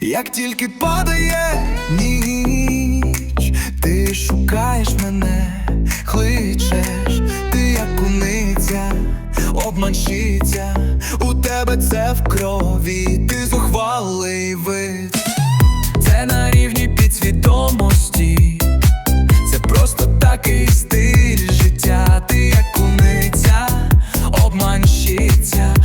Як тільки падає ніч, ти шукаєш мене, кличеш, ти як куниця, обманщиця, у тебе це в крові, ти зухвалий вид, це на рівні підсвідомості, це просто такий стиль життя, ти як куниця, обманщиця,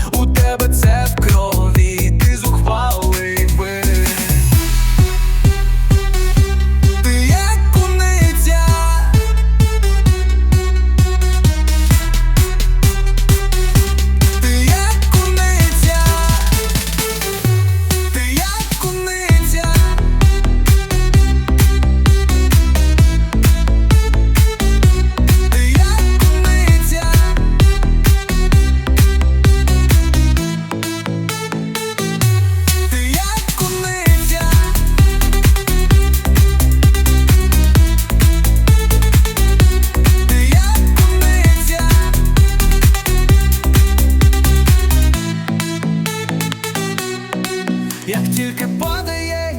як тільки падає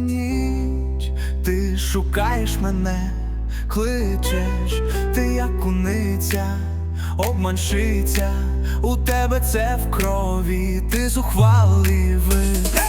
ніч, ти шукаєш мене, кличеш, ти як куниця, обманщиця, у тебе це в крові, ти зухвалий вид.